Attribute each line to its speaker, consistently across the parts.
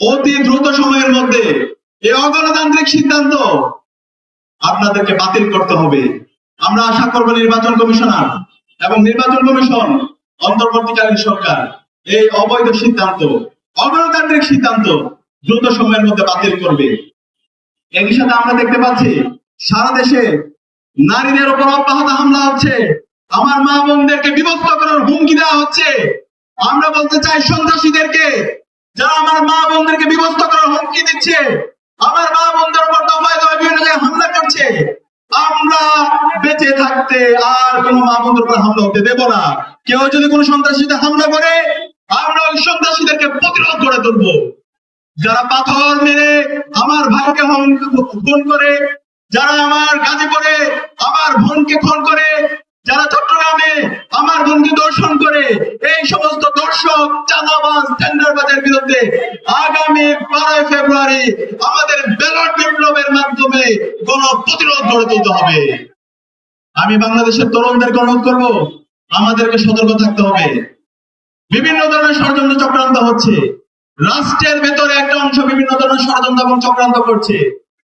Speaker 1: অতি দ্রুত সময়ের মধ্যে এই অগণতান্ত্রিক সিদ্ধান্ত আপনাদেরকে বাতিল করতে হবে। আমরা আশা করব নির্বাচন কমিশনার এবং নির্বাচন কমিশন, অন্তর্বর্তীকালীন সরকার, এই অবৈধ সিদ্ধান্ত, অগণতান্ত্রিক সিদ্ধান্ত দ্রুত সময়ের মধ্যে বাতিল করবে। একই সাথে আমরা দেখতে পাচ্ছি, সারা দেশে নারীদের উপর অব্যাহত হামলা হচ্ছে। আমার মা বোনদেরকে বিভক্ত করার হুমকি দেওয়া হচ্ছে। আমরা বলতে চাই সন্ত্রাসীদেরকে যারা আমার মা বোনদেরকে বিভক্ত করার হুমকি দিচ্ছে, আমার মা বোনদের উপর দফায় দফায় বিভিন্ন জায়গায় হামলা করছে, আমরা বেঁচে থাকতে আর কোনো মা বোনদের উপর হামলা হতে দেব না। কেউ যদি কোনো সন্ত্রাসীতে হামলা করে, আমরা ওই সন্ত্রাসীদেরকে প্রতিরোধ করে তুলবো। যারা পাথর মেরে আমার ভাইকে খুন করে, যারা আমার গাজীপুরে আমার বোনকে খুন করে, যারা চট্টগ্রামে আমার বোনকে দর্শন করে, এই সমস্ত দর্শক চাঁদাবাজ, টেন্ডারবাজের বিরুদ্ধে আগামী বারোই ফেব্রুয়ারি আমাদের ব্যালট বিপ্লবের মাধ্যমে গণ প্রতিরোধ গড়ে তুলতে হবে। আমি বাংলাদেশের তরুণদেরকে অনুরোধ করব, আমাদেরকে সতর্ক থাকতে হবে। বিভিন্ন ধরনের ষড়যন্ত্র চক্রান্ত হচ্ছে। রাষ্ট্রের ভেতরে একটা অংশ বিভিন্ন ধরনের ষড়যন্ত্র এবং চক্রান্ত করছে।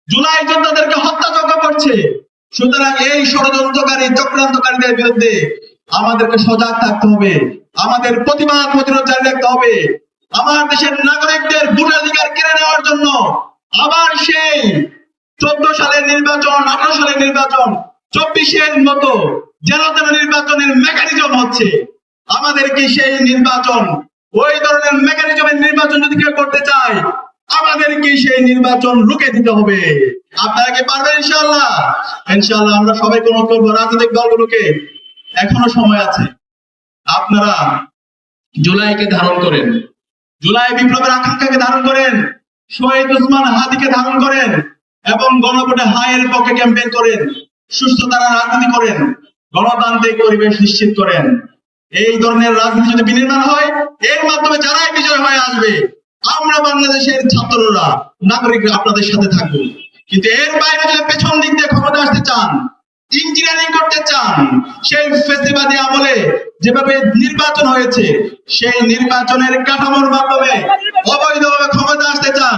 Speaker 1: জুলাই যোদ্ধাদেরকে হত্যাযজ্ঞ করছে। সুতরাং এই ষড়যন্ত্রকারী, চক্রান্তকারীদের বিরুদ্ধে আমাদেরকে সজাগ থাকতে হবে। আমাদের প্রতিবাদ প্রতিরোধ জারি রাখতে হবে। আমার দেশের নাগরিকদের ভোটাধিকার কেড়ে নেওয়ার জন্য আবার সেই চোদ্দ সালের নির্বাচন, আঠারো সালের নির্বাচন, চব্বিশের মতো যেন তেন নির্বাচনের মেকানিজম হচ্ছে। আমাদেরকে সেই নির্বাচন, ওই ধরনের মেকানিজমের নির্বাচন যদি কেউ করতে চায়, আমাদেরকে সেই নির্বাচন রুখে দিতে হবে। আপনারা কি পারবেন ইনশাল্লাহ ইনশাআল্লাহ আমরা সবাই কোন করব রাজনৈতিক দলগুলোকে। এখনও সময় আছে। আপনারা জুলাইকে ধারণ করেন। জুলাই বিপ্লবের আকাঙ্ক্ষাকে ধারণ করেন, শহীদ উসমান হাদিকে ধারণ করেন এবং গণভোটে হায়ের পক্ষে ক্যাম্পেইন করেন সুস্থতার রাজনীতি করেন, গণতান্ত্রিক পরিবেশ নিশ্চিত করেন। এই ধরনের রাজনীতি যদি বিনির্মাণ হয়, এর মাধ্যমে যারাই বিজয় হয়ে আসবে, আমরা বাংলাদেশের ছাত্ররা, নাগরিকরা আপনাদের সাথে থাকব। কিন্তু এর বাইরে যদি পেছন দিক দিয়ে ক্ষমতা আসতে চান, ইঞ্জিনিয়ারিং করতে চান, সেই ফেসিবাদী আমলে যেভাবে নির্বাচন হয়েছে, সেই নির্বাচনের কাঠামোর মাধ্যমে অবৈধভাবে ক্ষমতা আসতে চান।